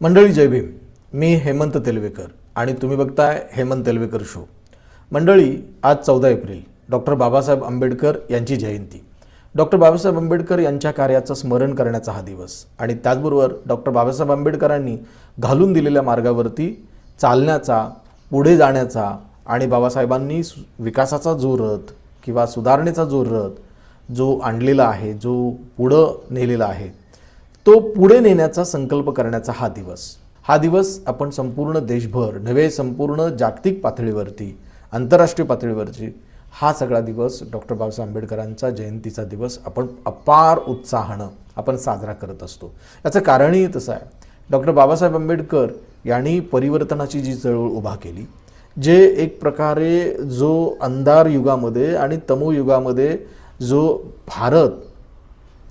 मंडळी जय भीम. मी हेमंत तेलवेकर आणि तुम्ही बघताय हेमंत तेलवेकर शो मंडळी आज चौदा एप्रिल. डॉक्टर बाबासाहेब आंबेडकर यांची जयंती. डॉक्टर बाबासाहेब आंबेडकर यांच्या कार्याचं स्मरण करण्याचा हा दिवस आणि त्याचबरोबर डॉक्टर बाबासाहेब आंबेडकरांनी घालून दिलेल्या मार्गावरती चालण्याचा पुढे जाण्याचा आणि बाबासाहेबांनी विकासाचा जो रथ किंवा सुधारणेचा जो रथ जो आणलेला आहे जो पुढं नेलेला आहे तो पुढे नेण्याचा संकल्प करण्याचा हा दिवस. हा दिवस आपण संपूर्ण देशभर नव्हे संपूर्ण जागतिक पातळीवरती आंतरराष्ट्रीय पातळीवरची हा सगळा दिवस डॉक्टर बाबासाहेब आंबेडकरांचा जयंतीचा दिवस आपण अपार उत्साहानं आपण साजरा करत असतो. याचं कारणही तसं आहे. डॉक्टर बाबासाहेब आंबेडकर यांनी परिवर्तनाची जी चळवळ उभा केली जे एक प्रकारे जो अंधार युगामध्ये आणि तमो युगामध्ये जो भारत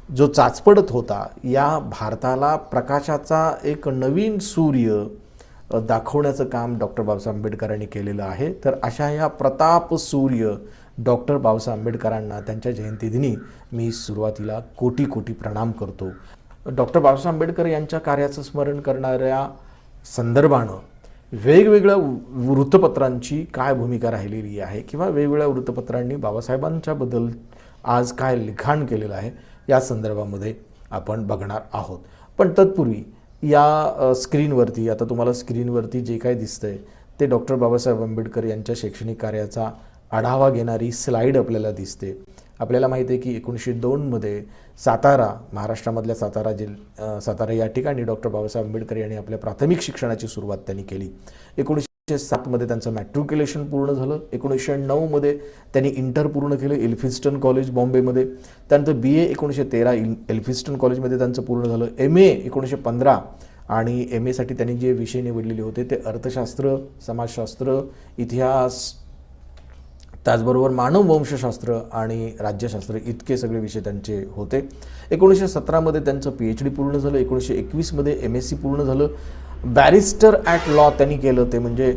जो चाचपडत होता या भारताला प्रकाशाचा एक नवीन सूर्य दाखवण्याचं काम डॉक्टर बाबासाहेब आंबेडकरांनी केलेलं आहे. तर अशा या प्रताप सूर्य डॉक्टर बाबासाहेब आंबेडकरांना त्यांच्या जयंतीदिनी मी सुरुवातीला कोटी कोटी प्रणाम करतो. डॉक्टर बाबासाहेब आंबेडकर यांच्या कार्याचं स्मरण करणाऱ्या संदर्भानं वेगवेगळ्या वृत्तपत्रांची काय भूमिका राहिलेली आहे किंवा वेगवेगळ्या वृत्तपत्रांनी बाबासाहेबांच्याबद्दल आज काय लिखाण केलेलं आहे या संदर्भामध्ये आपण बघणार आहोत. पण तत्पूर्वी या स्क्रीनवरती आता तुम्हाला स्क्रीनवरती जे काय दिसतंय ते डॉक्टर बाबासाहेब आंबेडकर यांच्या शैक्षणिक कार्याचा आढावा घेणारी स्लाईड आपल्याला दिसते. आपल्याला माहिती आहे की एकोणीसशे दोनमध्ये सातारा महाराष्ट्रामधल्या सातारा जिल सातारा या ठिकाणी डॉक्टर बाबासाहेब आंबेडकर यांनी आपल्या प्राथमिक शिक्षणाची सुरुवात त्यांनी केली. एकोणीसशे सातमध्ये त्यांचं मॅट्रिक्युलेशन पूर्ण झालं. एकोणीसशे नऊमध्ये त्यांनी इंटर पूर्ण केलं एल्फिस्टन कॉलेज बॉम्बेमध्ये. त्यानंतर बी ए एकोणीसशे तेरा इल एल्फिस्टन कॉलेजमध्ये त्यांचं पूर्ण झालं. एम ए एकोणीसशे पंधरा आणि एम एसाठी त्यांनी जे विषय निवडलेले होते ते अर्थशास्त्र समाजशास्त्र इतिहास त्याचबरोबर मानववंशशास्त्र आणि राज्यशास्त्र इतके सगळे विषय त्यांचे होते. एकोणीसशे सतरामध्ये त्यांचं पी एच डी पूर्ण झालं. एकोणीसशे एकवीसमध्ये एम एस सी पूर्ण झालं. बॅरिस्टर ॲट लॉ त्यांनी केलं ते म्हणजे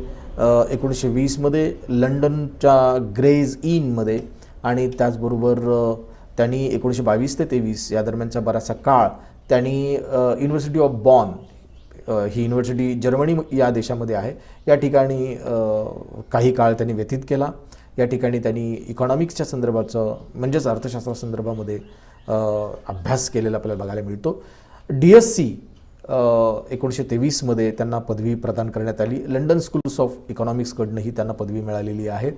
एकोणीसशे वीसमध्ये लंडनच्या ग्रेज इनमध्ये आणि त्याचबरोबर त्यांनी एकोणीसशे बावीस ते तेवीस या दरम्यानचा बराचसा काळ त्यांनी university of Bon he university Germany या देशामध्ये आहे. या ठिकाणी काही काळ त्यांनी व्यतीत केला. या ठिकाणी त्यांनी इकॉनॉमिक्सच्या संदर्भाचं म्हणजेच अर्थशास्त्रासंदर्भामध्ये अभ्यास केलेला आपल्याला बघायला मिळतो. डी एस सी एकोणीसशे तेवीसमध्ये त्यांना पदवी प्रदान करण्यात आली. लंडन स्कूल्स ऑफ इकॉनॉमिक्सकडनंही त्यांना पदवी मिळालेली आहे.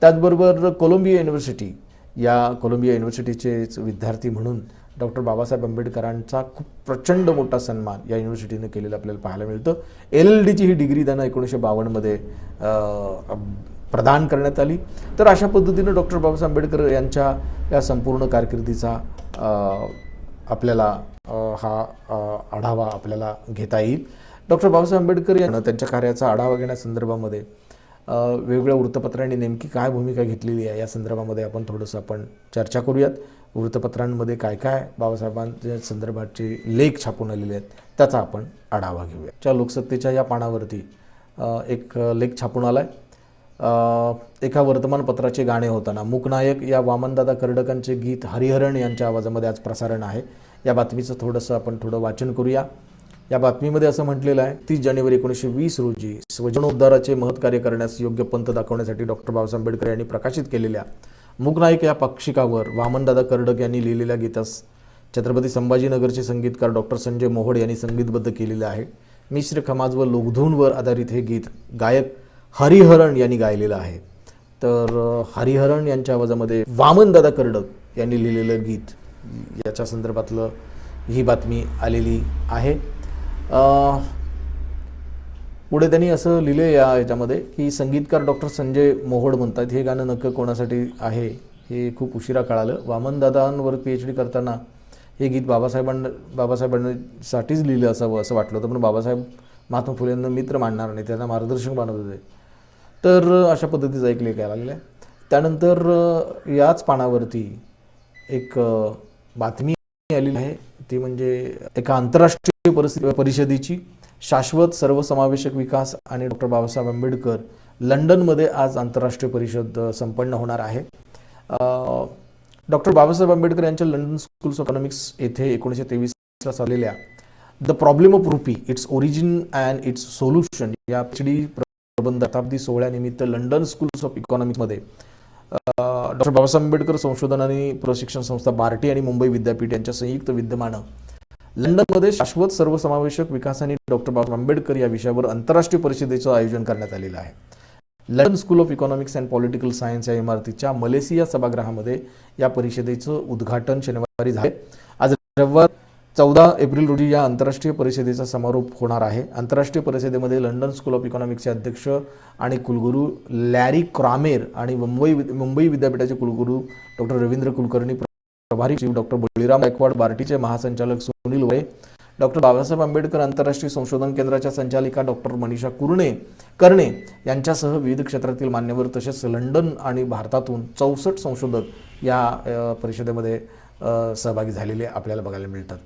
त्याचबरोबर कोलंबिया युनिव्हर्सिटी या कोलंबिया युनिव्हर्सिटीचे विद्यार्थी म्हणून डॉक्टर बाबासाहेब आंबेडकरांचा खूप प्रचंड मोठा सन्मान या युनिव्हर्सिटीनं केलेला आपल्याला पाहायला मिळतं. एल एल डीची ही डिग्री त्यांना एकोणीसशे बावन्नमध्ये प्रदान करण्यात आली. तर अशा पद्धतीनं डॉक्टर बाबासाहेब आंबेडकर यांच्या या संपूर्ण कारकिर्दीचा आपल्याला हा आढावा आपल्याला घेता येईल. डॉक्टर बाबासाहेब आंबेडकर यांना त्यांच्या कार्याचा आढावा घेण्यासंदर्भामध्ये वेगवेगळ्या वृत्तपत्रांनी नेमकी काय भूमिका घेतलेली आहे या संदर्भामध्ये आपण थोडंसं आपण चर्चा करूयात. वृत्तपत्रांमध्ये काय काय बाबासाहेबांच्या संदर्भाचे लेख छापून आलेले आहेत त्याचा आपण आढावा घेऊया च्या लोकसत्तेच्या या पानावरती एक लेख छापून आला आहे एका वर्तमानपत्राचे गाणे होताना. मूकनायक या वामनदादा कर्डकांचे गीत हरिहरण यांच्या आवाजामध्ये आज प्रसारण आहे. या बातमीचं थोडंसं आपण थोडं वाचन करूया. या बातमीमध्ये असं म्हटलेलं आहे तीस जानेवारी एकोणीसशे वीस रोजी स्वजनोद्धाराचे महत्कार्य करण्यास योग्य पंथ दाखवण्यासाठी डॉक्टर बाबासाहेब आंबेडकर यांनी प्रकाशित केलेल्या मूकनायक या पाक्षिकावर वामनदादा कर्डक यांनी लिहिलेल्या गीतास छत्रपती संभाजीनगरचे संगीतकार डॉक्टर संजय मोहोड यांनी संगीतबद्ध केलेलं आहे. मिश्र खमाज व लोकधूनवर आधारित हे गीत गायक हरिहरण यांनी गायलेलं आहे. तर हरिहरण यांच्या आवाजामध्ये वामनदादा कर्डक यांनी लिहिलेलं गीत याच्या संदर्भातलं ही बातमी आलेली आहे. पुढे त्यांनी असं लिहिले या याच्यामध्ये की संगीतकार डॉक्टर संजय मोहोड म्हणतात हे गाणं नक्की कोणासाठी आहे हे खूप उशिरा कळालं. वामनदादांवर पी एच डी करताना हे गीत बाबासाहेबांना बाबासाहेबांसाठीच लिहिलं असावं असं वाटलं होतं पण बाबासाहेब महात्मा फुले यांना मित्र मानणार नाही त्यांना मार्गदर्शक मानत होते तर अशा पद्धतीचा एक लेख आलेला आहे त्यानंतर याच पानावरती एक बातमी आलेली आहे. ती म्हणजे एका आंतरराष्ट्रीय परिस्थिती परिषदेची शाश्वत सर्वसमावेशक विकास आणि डॉक्टर बाबासाहेब आंबेडकर लंडनमध्ये आज आंतरराष्ट्रीय परिषद संपन्न होणार आहे. डॉक्टर बाबासाहेब आंबेडकर यांच्या लंडन स्कूल्स ऑफ इकॉनॉमिक्स येथे एकोणीसशे तेवीसला चाललेल्या the problem of rupee its origin and its solution या डी प्रबंध शताब्दी सोहळ्यानिमित्त लंडन स्कूल्स ऑफ इकॉनॉमिक्समध्ये डॉक्टर बाबासाहेब आंबेडकर संशोधन आणि प्रशिक्षण संस्था बार्टी आणि मुंबई विद्यापीठ यांच्या संयुक्त विद्यमानं लंडनमध्ये शाश्वत सर्वसमावेशक विकास आणि डॉक्टर बाबासाहेब आंबेडकर या विषयावर आंतरराष्ट्रीय परिषदेचं आयोजन करण्यात आलेलं आहे. London school of economics and political science या इमारतीच्या मलेसिया सभागृहामध्ये या परिषदेचं उद्घाटन शनिवारी झाले. आज रविवार चौदा एप्रिल रोजी या आंतरराष्ट्रीय परिषदेचा समारोप होणार आहे. आंतरराष्ट्रीय परिषदेमध्ये लंडन स्कूल ऑफ इकॉनॉमिक्सचे अध्यक्ष आणि कुलगुरू लॅरी क्रॉमेर आणि मुंबई मुंबई विद्यापीठाचे कुलगुरू डॉक्टर रवींद्र कुलकर्णी प्रभारी सचिव डॉक्टर बळीराम गायकवाड बार्टीचे महासंचालक सुनील वळे डॉक्टर बाबासाहेब आंबेडकर आंतरराष्ट्रीय संशोधन केंद्राच्या संचालिका डॉक्टर मनीषा कुरणे कर्णे यांच्यासह विविध क्षेत्रातील मान्यवर तसेच लंडन आणि भारतातून चौसष्ट संशोधक या परिषदेमध्ये सहभागी झालेले आपल्याला बघायला मिळतात.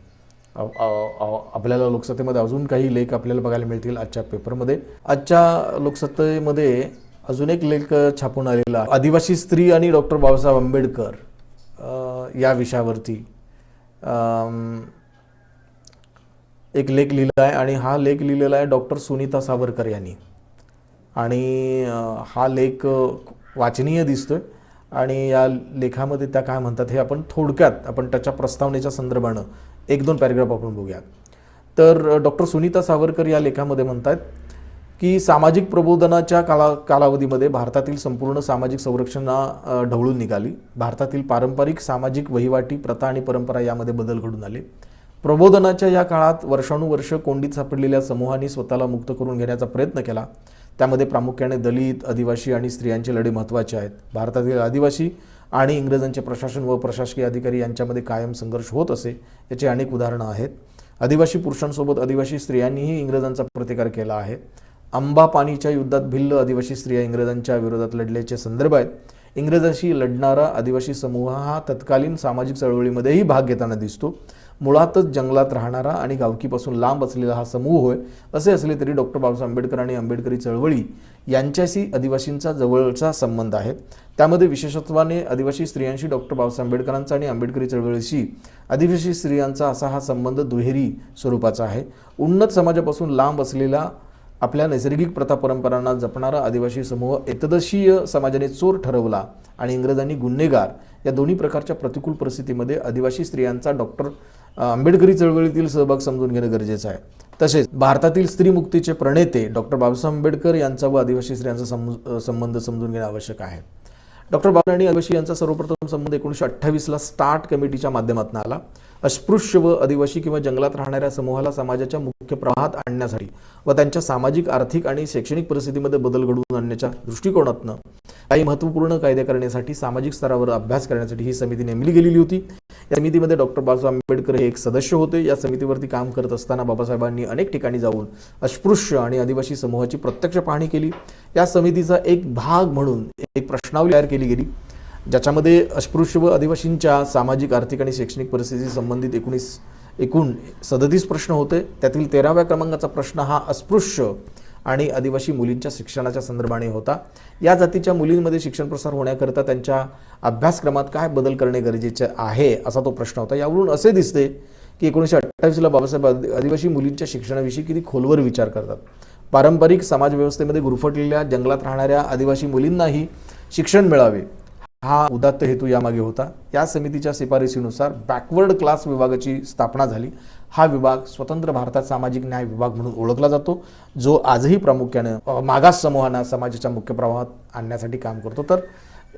आपल्याला लोकसत्तेमध्ये अजून काही लेख आपल्याला बघायला मिळतील आजच्या पेपरमध्ये. आजच्या लोकसत्तेमध्ये अजून एक लेख छापून आलेला आदिवासी स्त्री आणि डॉक्टर बाबासाहेब आंबेडकर या विषयावरती. एक लेख लिहिला आहे आणि हा लेख लिहिलेला आहे डॉक्टर सुनीता सावरकर यांनी. आणि हा लेख वाचनीय दिसतोय. आणि या लेखामध्ये त्या काय म्हणतात हे आपण थोडक्यात आपण त्याच्या प्रस्तावनेच्या संदर्भानं एक दोन पॅरेग्राफ आपण बघूयात. तर डॉक्टर सुनीता सावरकर या लेखामध्ये म्हणतात की सामाजिक प्रबोधनाच्या काला कालावधीमध्ये भारतातील संपूर्ण सामाजिक संरक्षणा ढवळून निघाली. भारतातील पारंपरिक सामाजिक वहिवाटी प्रथा आणि परंपरा यामध्ये बदल घडून आले. प्रबोधनाच्या या काळात वर्षानुवर्ष कोंडीत सापडलेल्या समूहांनी स्वतःला मुक्त करून घेण्याचा प्रयत्न केला. त्यामध्ये प्रामुख्याने दलित आदिवासी आणि स्त्रियांचे लढे महत्त्वाचे आहेत. भारतातील आदिवासी आणि इंग्रजांचे प्रशासन व प्रशासकीय अधिकारी यांच्यामध्ये कायम संघर्ष होत असे याची अनेक उदाहरणं आहेत. आदिवासी पुरुषांसोबत आदिवासी स्त्रियांनीही इंग्रजांचा प्रतिकार केला आहे. आंबा पाणीच्या युद्धात भिल्ल आदिवासी स्त्रिया इंग्रजांच्या विरोधात लढल्याचे संदर्भ आहेत. इंग्रजांशी लढणारा आदिवासी समूह हा तत्कालीन सामाजिक चळवळीमध्येही भाग घेताना दिसतो. मुळातच जंगलात राहणारा आणि गावकीपासून लांब असलेला हा समूह होय असे असले तरी डॉक्टर बाबासाहेब आंबेडकर आणि आंबेडकरी चळवळी यांच्याशी आदिवासींचा जवळचा संबंध आहे. त्यामध्ये विशेषत्वाने आदिवासी स्त्रियांशी डॉक्टर बाबासाहेब आंबेडकरांचा आणि आंबेडकरी चळवळीशी आदिवासी स्त्रियांचा असा हा संबंध दुहेरी स्वरूपाचा आहे. उन्नत समाजापासून लांब असलेला आपल्या नैसर्गिक प्रथा परंपरांना जपणारा आदिवासी समूह एकदशीय समाजाने चोर ठरवला आणि इंग्रजांनी गुन्हेगार या दोन्ही प्रकारच्या प्रतिकूल परिस्थितीमध्ये आदिवासी स्त्रियांचा डॉक्टर आंबेडकरी चळवळीतील सहभाग समजून घेणं गरजेचं आहे. तसेच भारतातील स्त्रीमुक्तीचे प्रणेते डॉक्टर बाबासाहेब आंबेडकर यांचा व आदिवासी स्त्रियांचा सम संबंध समजून घेणं आवश्यक आहे. डॉक्टर बाबा आणि आदिवासी यांचा सर्वप्रथम संबंध एकोणीसशे अठ्ठावीसला स्टार्ट कमिटीच्या माध्यमातून आला. अस्पृश्य व आदिवासी किंवा जंगलात राहणाऱ्या समूहाला समाजाच्या मुख्य प्रवाहात आणण्यासाठी व त्यांच्या सामाजिक आर्थिक आणि शैक्षणिक परिस्थितीमध्ये बदल घडवून आणण्याच्या दृष्टिकोनातनं काही महत्त्वपूर्ण कायदे करण्यासाठी सामाजिक स्तरावर अभ्यास करण्यासाठी ही समिती नेमली गेलेली होती. या समितीमध्ये डॉक्टर बाबासाहेब आंबेडकर हे एक सदस्य होते. या समितीवरती काम करत असताना बाबासाहेबांनी अनेक ठिकाणी जाऊन अस्पृश्य आणि आदिवासी समूहाची प्रत्यक्ष पाहणी केली. या समितीचा एक भाग म्हणून एक प्रश्नावली तयार केली गेली ज्याच्यामध्ये अस्पृश्य व आदिवासींच्या सामाजिक आर्थिक आणि शैक्षणिक परिस्थिती संबंधित एकोणीस एकूण सदतीस प्रश्न होते. त्यातील तेराव्या क्रमांकाचा प्रश्न हा अस्पृश्य आणि आदिवासी मुलींच्या शिक्षणाच्या संदर्भाने होता. या जातीच्या मुलींमध्ये शिक्षण प्रसार होण्याकरता त्यांच्या अभ्यासक्रमात काय बदल करणे गरजेचे आहे असा तो प्रश्न होता. यावरून असे दिसते की एकोणीसशे अठ्ठावीसला बाबासाहेब आदिवासी मुलींच्या शिक्षणाविषयी किती खोलवर विचार करतात. पारंपरिक समाजव्यवस्थेमध्ये गुरफटलेल्या जंगलात राहणाऱ्या आदिवासी मुलींनाही शिक्षण मिळावे. हा उदात्त हेतू यामागे होता. या समितीच्या शिफारसीनुसार बॅकवर्ड क्लास विभागाची स्थापना झाली. हा विभाग स्वतंत्र भारतात सामाजिक न्याय विभाग म्हणून ओळखला जातो जो आजही प्रामुख्याने मागास समूहांना समाजाच्या मुख्य प्रवाहात आणण्यासाठी काम करतो. तर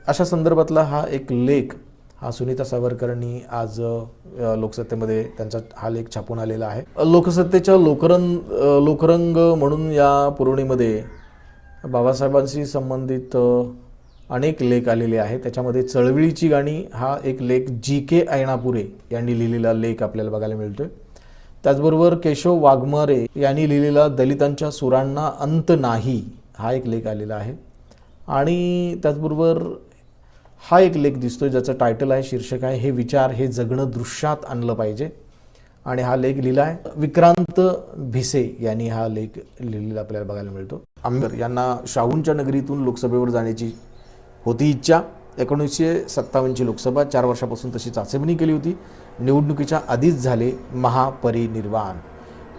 अशा संदर्भातला हा एक लेख हा सुनीता सावरकरांनी आज लोकसत्तेमध्ये त्यांचा हा लेख छापून आलेला आहे. लोकसत्तेच्या लोकरंग लोकरंग म्हणून या पुरवणीमध्ये बाबासाहेबांशी संबंधित अनेक लेख आलेले आहेत. त्याच्यामध्ये चळवळीची गाणी हा एक लेख जी के ऐणापुरे यांनी लिहिलेला लेख आपल्याला बघायला मिळतोय. त्याचबरोबर केशव वाघमारे यांनी लिहिलेला दलितांच्या सुरांना अंत नाही हा एक लेख आलेला आहे. आणि त्याचबरोबर हा एक लेख दिसतोय ज्याचं टायटल आहे शीर्षक आहे हे विचार हे जगणं दृश्यात आणलं पाहिजे. आणि हा लेख लिहिला आहे. विक्रांत भिसे यांनी हा लेख लिहिलेला आपल्याला बघायला मिळतो. आंबेडकर यांना शाहूंच्या नगरीतून लोकसभेवर जाण्याची होती इच्छा एकोणीसशे सत्तावन्नची लोकसभा चार वर्षापासून तशी चाचपणी केली होती. निवडणुकीच्या आधीच झाले महापरिनिर्वाण.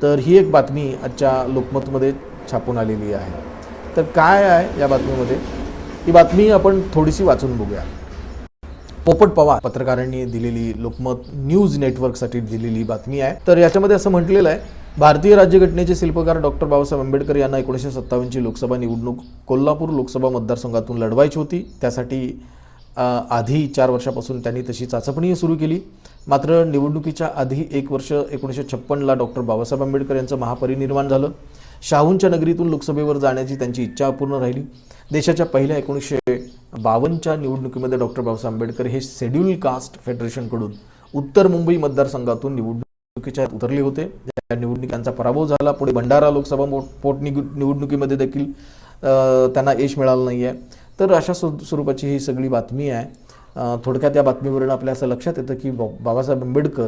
तर ही एक बातमी आजच्या लोकमतमध्ये छापून आलेली आहे. तर काय आहे या बातमीमध्ये? ही बातमी आपण थोडीशी वाचून बघूया. पोपट पवार पत्रकारांनी दिलेली लोकमत न्यूज नेटवर्कसाठी दिलेली बातमी आहे. तर याच्यामध्ये असं म्हटलेलं आहे भारतीय राज्यघटनेचे शिल्पकार डॉक्टर बाबासाहेब आंबेडकर यांना एकोणीसशे सत्तावन्नची लोकसभा निवडणूक कोल्हापूर लोकसभा मतदारसंघातून लढवायची होती. त्यासाठी आधी चार वर्षापासून त्यांनी तशी चाचपणी सुरू केली. मात्र निवडणुकीच्या आधी एक वर्ष एकोणीसशे छप्पनला डॉक्टर बाबासाहेब आंबेडकर यांचं महापरिनिर्माण झालं. शाहूंच्या नगरीतून लोकसभेवर जाण्याची त्यांची इच्छा अपूर्ण राहिली. देशाच्या पहिल्या एकोणीसशे बावन्नच्या निवडणुकीमध्ये डॉक्टर बाबासाहेब आंबेडकर हे शेड्यूल कास्ट फेडरेशनकडून उत्तर मुंबई मतदारसंघातून निवडणुकीच्या उतरले होते. त्या निवडणुकीचा पराभव झाला पुढे भंडारा लोकसभा मो- पोटनिवड- निवडणुकीमध्ये देखील त्यांना यश मिळालं नाही आहे तर अशा स्व स्वरूपाची ही सगळी बातमी आहे. थोडक्यात या बातमीवरून आपल्या असं लक्षात येतं की बा- बाबासाहेब आंबेडकर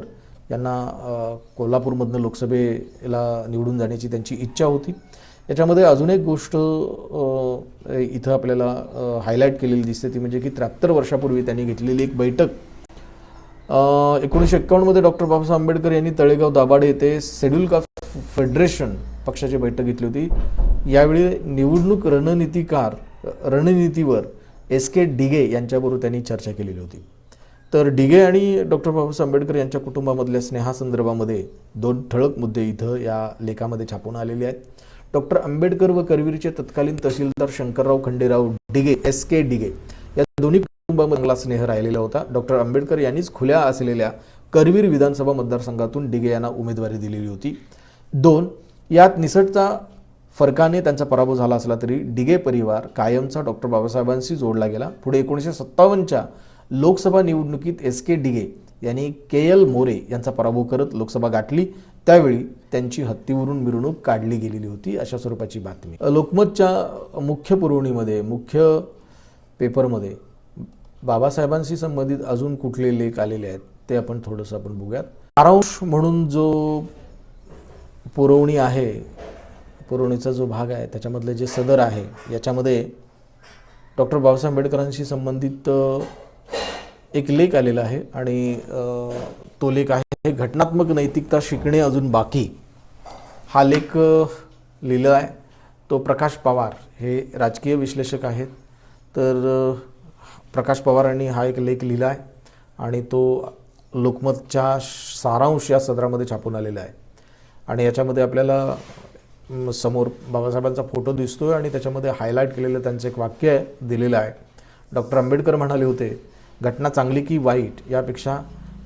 यांना कोल्हापूरमधनं लोकसभेला निवडून जाण्याची त्यांची इच्छा होती. याच्यामध्ये अजून एक गोष्ट इथं आपल्याला हायलाईट केलेली दिसते ती म्हणजे की त्र्याहत्तर वर्षापूर्वी त्यांनी घेतलेली एक बैठक एकोणीसशे एक्कावन्नमध्ये डॉक्टर बाबासाहेब आंबेडकर यांनी तळेगाव दाभाडे येथे शेड्यूल कास्ट फेडरेशन पक्षाची बैठक घेतली होती. यावेळी निवडणूक रणनीतिकार रणनीतीवर एस के डिगे यांच्याबरोबर त्यांनी चर्चा केलेली होती. तर डिगे आणि डॉक्टर बाबासाहेब आंबेडकर यांच्या कुटुंबामधल्या स्नेहासंदर्भामध्ये दोन ठळक मुद्दे इथं या लेखामध्ये छापून आलेले आहेत. डॉक्टर आंबेडकर व करवीरचे तत्कालीन तहसीलदार शंकरराव खंडेराव डिगे एस के डिगे या दोन्ही कुटुंबामधला स्नेह राहिलेला होता. डॉक्टर आंबेडकर यांनीच खुल्या असलेल्या करवीर विधानसभा मतदारसंघातून डिगे यांना उमेदवारी दिलेली होती. दोन यात निसटता फरकाने त्यांचा पराभव झाला असला तरी डिगे परिवार कायमचा डॉक्टर बाबासाहेबांशी जोडला गेला. पुढे एकोणीसशे सत्तावन्नच्या लोकसभा निवडणुकीत एस के डिगे यांनी के एल मोरे यांचा पराभव करत लोकसभा गाठली. त्यावेळी त्यांची हत्तीवरून मिरवणूक काढली गेलेली होती अशा स्वरूपाची बातमी. लोकमतच्या मुख्य पुरवणीमध्ये मुख्य पेपरमध्ये बाबासाहेबांशी संबंधित अजून कुठले लेख आलेले आहेत ते आपण थोडंसं आपण बघूयात. सारांश म्हणून जो पुरवणी आहे पुरवणीचा जो भाग आहे त्याच्यामधले जे सदर आहे याच्यामध्ये डॉक्टर बाबासाहेब आंबेडकरांशी संबंधित एक लेख आलेला आहे आणि तो लेख आहे हे घटनात्मक नैतिकता शिकणे अजून बाकी. हा लेख लिहिला आहे. तो प्रकाश पवार हे राजकीय विश्लेषक आहेत. तर प्रकाश पवारांनी हा एक लेख लिहिला आहे आणि तो लोकमतच्या सारांश या सदरामध्ये छापून आलेला आहे. आणि याच्यामध्ये आपल्याला समोर बाबासाहेबांचा फोटो दिसतोय आणि त्याच्यामध्ये हायलाईट केलेलं त्यांचं एक वाक्य आहे दिलेलं आहे. डॉक्टर आंबेडकर म्हणाले होते घटना चांगली की वाईट यापेक्षा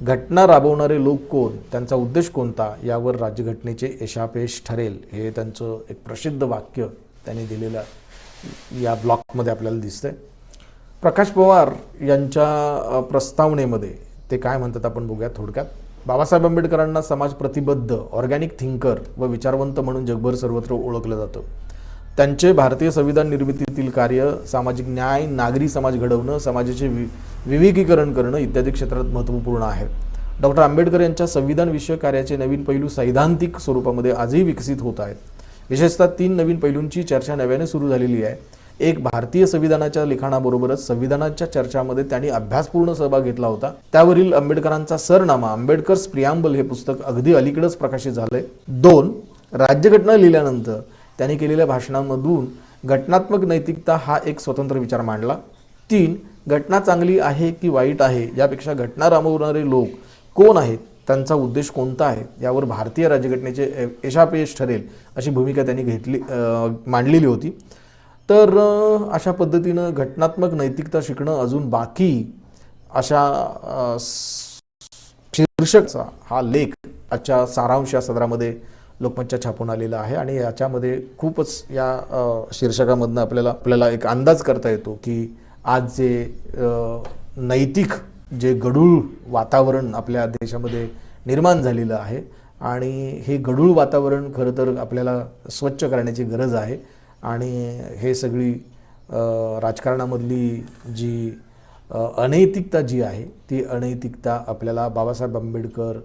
घटना राबवणारे लोक कोण त्यांचा उद्देश कोणता यावर राज्यघटनेचे यशापेश ठरेल. हे त्यांचं एक प्रसिद्ध वाक्य त्यांनी दिलेलं या ब्लॉकमध्ये आपल्याला दिसतंय. प्रकाश पवार यांच्या प्रस्तावनेमध्ये ते काय म्हणतात आपण बघूया थोडक्यात. बाबासाहेब आंबेडकरांना समाज प्रतिबद्ध ऑर्गॅनिक थिंकर व विचारवंत म्हणून जगभर सर्वत्र ओळखलं जातं. त्यांचे भारतीय संविधान निर्मितीतील कार्य सामाजिक न्याय नागरी समाज घडवणं समाजाचे वि विवेकीकरण करणं इत्यादी क्षेत्रात महत्त्वपूर्ण आहे. डॉक्टर आंबेडकर यांच्या संविधानविषयक कार्याचे नवीन पैलू सैद्धांतिक स्वरूपामध्ये आजही विकसित होत आहेत. विशेषतः तीन नवीन पैलूंची चर्चा नव्याने सुरू झालेली आहे. एक भारतीय संविधानाच्या लिखाणाबरोबरच संविधानाच्या चर्चामध्ये त्यांनी अभ्यासपूर्ण सहभाग घेतला होता. त्यावरील आंबेडकरांचा सरनामा आंबेडकर्स प्रियांबल हे पुस्तक अगदी अलीकडेच प्रकाशित झालंय. दोन राज्यघटना लिहिल्यानंतर त्यांनी केलेल्या भाषणांमधून घटनात्मक नैतिकता हा एक स्वतंत्र विचार मांडला. तीन घटना चांगली आहे की वाईट आहे यापेक्षा घटना राबवणारे लोक कोण आहेत? त्यांचा उद्देश कोणता आहे? यावर भारतीय राज्यघटनेचे यशापेश यशापयश ठरेल अशी भूमिका त्यांनी घेतली मांडलेली होती. तर अशा पद्धतीनं घटनात्मक नैतिकता शिकणं अजून बाकी अशा शीर्षकचा हा लेख आजच्या सारांश या सदरामध्ये लोकमतच्या छापून आलेला आहे आणि याच्यामध्ये खूपच या शीर्षकामधनं आपल्याला आपल्याला एक अंदाज करता येतो की आज जे नैतिक जे गढूळ वातावरण आपल्या देशामध्ये निर्माण झालेलं आहे आणि हे गढूळ वातावरण खरं तर आपल्याला स्वच्छ करण्याची गरज आहे. आणि हे सगळी राजकारणामधली जी अनैतिकता जी आहे ती अनैतिकता आपल्याला बाबासाहेब आंबेडकर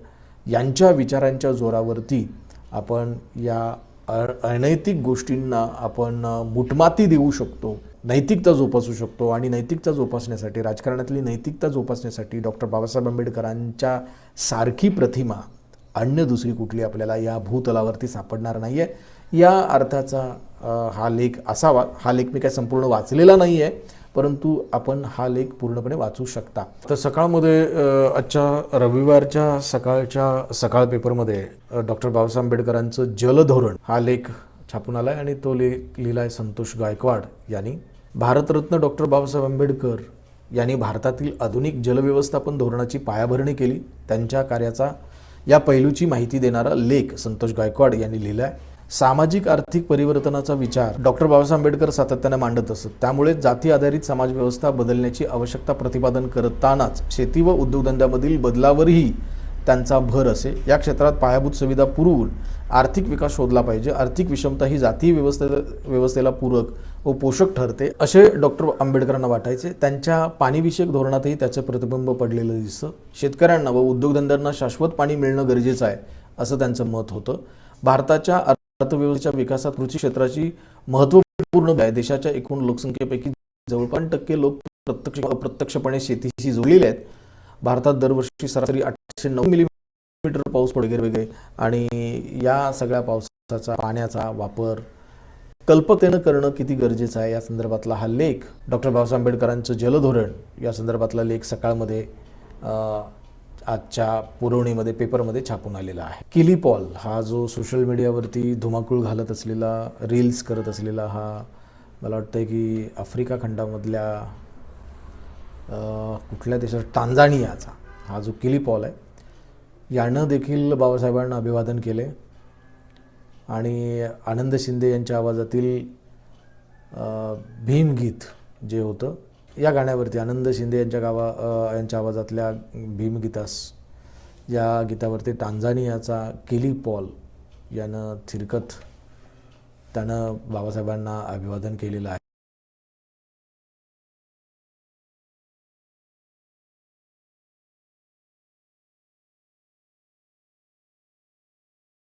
यांच्या विचारांच्या जोरावरती आपण या अ- अनैतिक गोष्टींना आपण मुटमाती मुठमाती देऊ शकतो नैतिकता जोपासू शकतो आणि नैतिकता जोपासण्यासाठी राजकारणातली नैतिकता जोपासण्यासाठी डॉक्टर बाबासाहेब आंबेडकरांच्या सारखी प्रतिमा अन्य दुसरी कुठली आपल्याला या भूतलावरती सापडणार नाही आहे या अर्थाचा हा लेख असावा. हा लेख मी काय संपूर्ण वाचलेला नाही आहे परंतु आपण हा लेख पूर्णपणे वाचू शकता. तर सकाळमध्ये आजच्या रविवारच्या सकाळच्या सकाळ पेपरमध्ये डॉक्टर बाबासाहेब आंबेडकरांचं जलधोरण हा लेख छापून आला आहे आणि तो लेख लिहिला आहे संतोष गायकवाड यांनी. भारतरत्न डॉक्टर बाबासाहेब आंबेडकर यांनी भारतातील आधुनिक जलव्यवस्थापन धोरणाची पायाभरणी केली. त्यांच्या कार्याचा या पैलूची माहिती देणारा लेख संतोष गायकवाड यांनी लिहिला आहे सामाजिक आर्थिक परिवर्तनाचा विचार डॉक्टर बाबासाहेब आंबेडकर सातत्याने मांडत असत. त्यामुळे जाती आधारित समाजव्यवस्था बदलण्याची आवश्यकता प्रतिपादन करतानाच शेती व उद्योगधंद्यामधील बदलावरही त्यांचा भर असे. या क्षेत्रात पायाभूत सुविधा पुरवून आर्थिक विकास शोधला पाहिजे. आर्थिक विषमता ही जातीय व्यवस्थे व्यवस्थेला पूरक व पोषक ठरते असे डॉक्टर आंबेडकरांना वाटायचे. त्यांच्या पाणीविषयक धोरणातही त्याचं प्रतिबिंब पडलेलं दिसतं. शेतकऱ्यांना व उद्योगधंद्यांना शाश्वत पाणी मिळणं गरजेचं आहे असं त्यांचं मत होतं. भारताच्या अर्थव्यवस्थेच्या विकासात कृषी क्षेत्राची महत्त्वपूर्ण आहे. देशाच्या एकूण लोकसंख्येपैकी जवळपास टक्के लोक प्रत्यक्ष अप्रत्यक्षपणे शेतीशी जोडलेले आहेत. भारतात दरवर्षी सरासरी आठशे नऊ मिलीमीटर पाऊस पडे वगैरे वेगळे आणि या सगळ्या पावसाचा पाण्याचा वापर कल्पकतेनं करणं किती गरजेचं आहे? या संदर्भातला हा लेख डॉक्टर बाबासाहेब आंबेडकरांचं जलधोरण या संदर्भातला लेख सकाळमध्ये आजच्या पुरवणीमध्ये पेपरमध्ये छापून आलेला आहे. किली पॉल हा जो सोशल मीडियावरती धुमाकूळ घालत असलेला रील्स करत असलेला हा मला वाटतं की आफ्रिका खंडामधल्या कुठल्या देशाचा टांझानियाचा हा जो किली पॉल आहे यानं देखील बाबासाहेबांना अभिवादन केले आणि आनंद शिंदे यांच्या आवाजातील भीमगीत जे होतं या गाण्यावरती आनंद शिंदे यांच्या गावा यांच्या आवाजातल्या भीमगीतास या गीतावरती टांझानियाचा किली पॉल यानं थिरकत त्यानं बाबासाहेबांना अभिवादन केलेलं आहे.